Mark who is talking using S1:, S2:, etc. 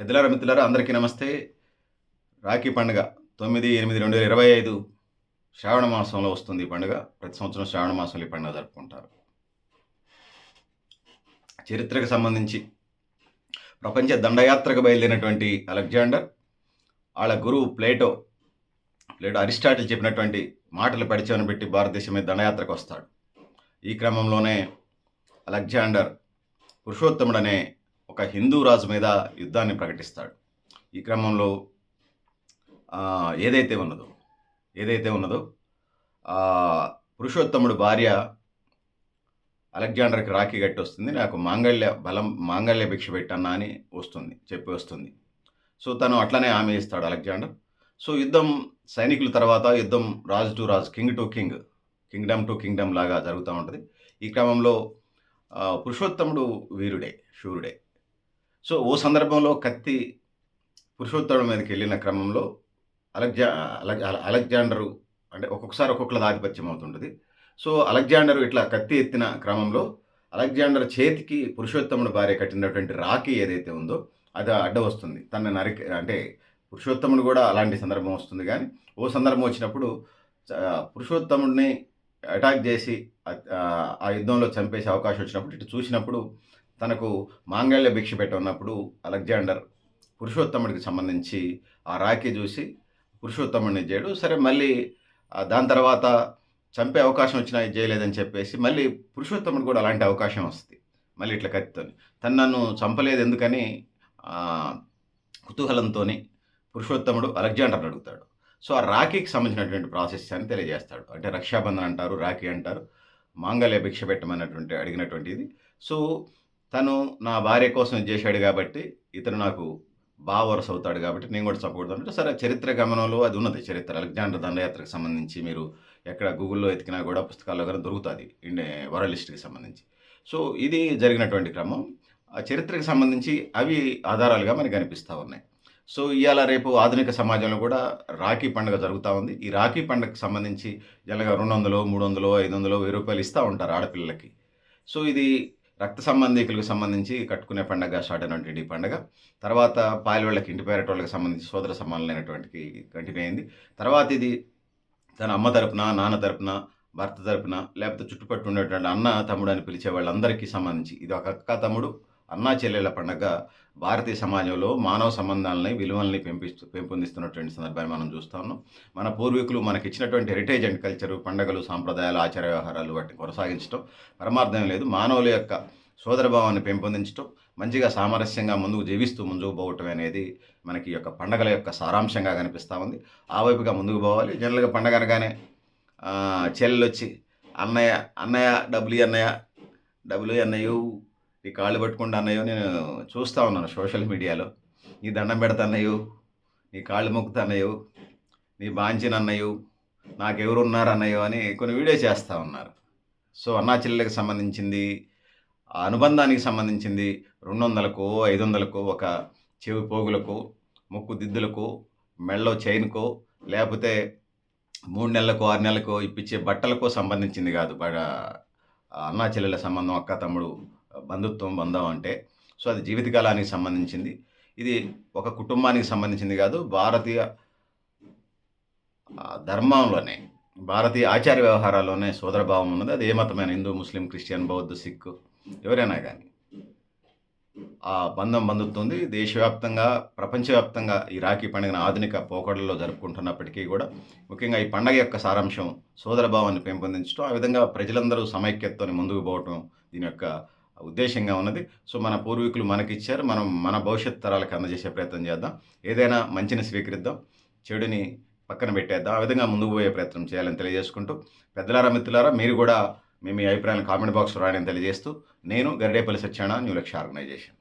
S1: పెద్దలారా మిత్రులారా అందరికీ నమస్తే. రాఖీ పండుగ తొమ్మిది ఎనిమిది రెండు వేల ఇరవై ఐదు శ్రావణ మాసంలో వస్తుంది ఈ పండుగ. ప్రతి సంవత్సరం శ్రావణ మాసంలో ఈ పండుగ జరుపుకుంటారు. చరిత్రకు సంబంధించి ప్రపంచ దండయాత్రకు బయలుదేరినటువంటి అలెగ్జాండర్ వాళ్ళ గురువు ప్లేటో ప్లేటో అరిస్టాటిల్ చెప్పినటువంటి మాటలు పరిచయం పెట్టి భారతదేశం మీద దండయాత్రకు వస్తాడు. ఈ క్రమంలోనే అలెగ్జాండర్ పురుషోత్తముడనే ఒక హిందూ రాజు మీద యుద్ధాన్ని ప్రకటిస్తాడు. ఈ క్రమంలో ఏదైతే ఉన్నదో ఏదైతే ఉన్నదో పురుషోత్తముడు భార్య అలెగ్జాండర్కి రాఖీ కట్టి వస్తుంది. నాకు మాంగళ్య బలం మాంగళ్య భిక్ష పెట్టన్నా అని వస్తుంది చెప్పి వస్తుంది. సో తను అట్లనే ఆమె ఇస్తాడు అలెగ్జాండర్. సో యుద్ధం సైనికుల తర్వాత యుద్ధం రాజు to Raju king to king kingdom to kingdom లాగా జరుగుతూ ఉంటుంది. ఈ క్రమంలో పురుషోత్తముడు వీరుడే శూరుడే. సో ఓ సందర్భంలో కత్తి పురుషోత్తముడి మీదకి వెళ్ళిన క్రమంలో అలెగ్జా అలెగ్జాండరు అంటే ఒక్కొక్కసారి ఒక్కొక్కల ఆధిపత్యం అవుతుంటుంది. సో అలెగ్జాండర్ ఇట్లా కత్తి ఎత్తిన క్రమంలో అలెగ్జాండర్ చేతికి పురుషోత్తముడు భార్య కట్టినటువంటి రాఖీ ఏదైతే ఉందో అది అడ్డ వస్తుంది. తన నరికి అంటే పురుషోత్తముడు కూడా అలాంటి సందర్భం వస్తుంది కానీ ఓ సందర్భం వచ్చినప్పుడు పురుషోత్తముడిని అటాక్ చేసి ఆ యుద్ధంలో చంపేసే అవకాశం వచ్చినప్పుడు ఇటు చూసినప్పుడు తనకు మాంగళ్య భిక్ష పెట్టున్నప్పుడు అలెగ్జాండర్ పురుషోత్తముడికి సంబంధించి ఆ రాఖీ చూసి పురుషోత్తముడిని చేయడు సరే మళ్ళీ దాని తర్వాత చంపే అవకాశం వచ్చినా చేయలేదని చెప్పేసి మళ్ళీ పురుషోత్తముడు కూడా అలాంటి అవకాశం వస్తుంది మళ్ళీ ఇట్లా కత్తితోని. తను నన్ను చంపలేదు ఎందుకని కుతూహలంతో పురుషోత్తముడు అలెగ్జాండర్ని అడుగుతాడు. సో ఆ రాఖీకి సంబంధించినటువంటి ప్రాసెస్ అని తెలియజేస్తాడు. అంటే రక్షాబంధన్ అంటారు రాఖీ అంటారు మాంగళ్య భిక్ష పెట్టమన్నటువంటి అడిగినటువంటిది. సో తను నా భార్య కోసం చేశాడు కాబట్టి ఇతను నాకు బావరస అవుతాడు కాబట్టి నేను కూడా సపోర్ట్ అంటే సరే చరిత్ర గమనంలో అది ఉన్నది. చరిత్ర అలెగ్జాండర్ దండయాత్రకు సంబంధించి మీరు ఎక్కడ గూగుల్లో ఎతికినా కూడా పుస్తకాల్లో కానీ దొరుకుతుంది ఇండే వరల్డ్ హిస్టరీకి సంబంధించి. సో ఇది జరిగినటువంటి క్రమం. ఆ చరిత్రకు సంబంధించి అవి ఆధారాలుగా మనకి కనిపిస్తూ ఉన్నాయి. సో ఇవాళ రేపు ఆధునిక సమాజంలో కూడా రాఖీ పండుగ జరుగుతూ ఉంది. ఈ రాఖీ పండుగకు సంబంధించి జనగా రెండు వందలు మూడు వందలు ఐదు వందలు వెయ్యి రూపాయలు ఇస్తూ ఉంటారు ఆడపిల్లలకి. సో ఇది రక్త సంబంధికులకు సంబంధించి కట్టుకునే పండగ స్టార్ట్ అయినటువంటి ఈ పండగ. తర్వాత పాయలవాళ్ళకి ఇంటి పేరటోళ్ళకి సంబంధించి సోదర సమానమైనటువంటి కంటిన్యూ అయింది. తర్వాత ఇది తన అమ్మ తరపున నాన్న తరపున భర్త తరపున లేకపోతే చుట్టుపక్కల ఉండేటువంటి అన్న తమ్ముడు అని పిలిచే వాళ్ళందరికీ సంబంధించి ఇది ఒక అక్క తమ్ముడు అన్నా చెల్లెల పండగ భారతీయ సమాజంలో మానవ సంబంధాలని విలువల్ని పెంపిస్తూ పెంపొందిస్తున్నటువంటి సందర్భాన్ని మనం చూస్తా ఉన్నాం. మన పూర్వీకులు మనకి ఇచ్చినటువంటి హెరిటేజ్ అండ్ కల్చరు పండగలు సాంప్రదాయాలు ఆచార వ్యవహారాలు వాటిని కొనసాగించడం పరమార్థం లేదు. మానవుల యొక్క సోదరభావాన్ని పెంపొందించడం మంచిగా సామరస్యంగా ముందుకు జీవిస్తూ ముందుకు పోవటం అనేది మనకి యొక్క పండగల యొక్క సారాంశంగా కనిపిస్తూ ఉంది. ఆ వైపుగా ముందుకు పోవాలి. జనరల్గా పండగ అనగానే చెల్లెలు వచ్చి అన్నయ్య అన్నయ్య డబ్ల్యూ అన్నయ్య డబ్ల్యూ అన్నయ్యూ ఈ కాళ్ళు పట్టుకుంటా అన్నయ్యో నేను చూస్తూ ఉన్నాను సోషల్ మీడియాలో. నీ దండం పెడతాన్నయ్యో నీ కాళ్ళు మొక్కుతాన్నయ్యో నీ బాంచినన్నయ్యో నాకెవరు ఉన్నారు అన్నయ్యో అని కొన్ని వీడియో చేస్తూ ఉన్నారు. సో అన్నా చెల్లెలకు సంబంధించింది ఆ అనుబంధానికి సంబంధించింది రెండు వందలకు ఐదు వందలకు ఒక చెవి పోగులకు ముక్కు దిద్దులకు మెళ్ళో చైన్కో లేకపోతే మూడు నెలలకు ఆరు నెలలకు ఇప్పించే బట్టలకు సంబంధించింది కాదు. బ- అన్నా చెల్లెల సంబంధం అక్క తమ్ముడు బంధుత్వం బంధం అంటే సో అది జీవితకాలానికి సంబంధించింది. ఇది ఒక కుటుంబానికి సంబంధించింది కాదు భారతీయ ధర్మంలోనే భారతీయ ఆచార వ్యవహారాల్లోనే సోదరభావం ఉన్నది. అది ఏ మతమైన హిందూ ముస్లిం క్రిస్టియన్ బౌద్ధ సిక్ ఎవరైనా కానీ. ఆ బంధం బంధుతుంది దేశవ్యాప్తంగా ప్రపంచవ్యాప్తంగా ఈ రాఖీ పండుగను ఆధునిక పోకడల్లో జరుపుకుంటున్నప్పటికీ కూడా ముఖ్యంగా ఈ పండగ యొక్క సారాంశం సోదరభావాన్ని పెంపొందించడం ఆ విధంగా ప్రజలందరూ సమైక్యతతో ముందుకు పోవటం దీని యొక్క ఉద్దేశంగా ఉన్నది. సో మన పూర్వీకులు మనకిచ్చారు. మనం మన భవిష్యత్ తరాలకు అందజేసే ప్రయత్నం చేద్దాం. ఏదైనా మంచిని స్వీకరిద్దాం. చెడుని పక్కన పెట్టేద్దాం. ఆ విధంగా ముందుకు పోయే ప్రయత్నం చేయాలని తెలియజేసుకుంటూ పెద్దలారా మిత్రులారా మీరు కూడా మీ మీ అభిప్రాయాలను కామెంట్ బాక్స్లో రాయని తెలియజేస్తూ నేను గరిడేపల్లి సత్యాన న్యూ లక్ష్య ఆర్గనైజేషన్.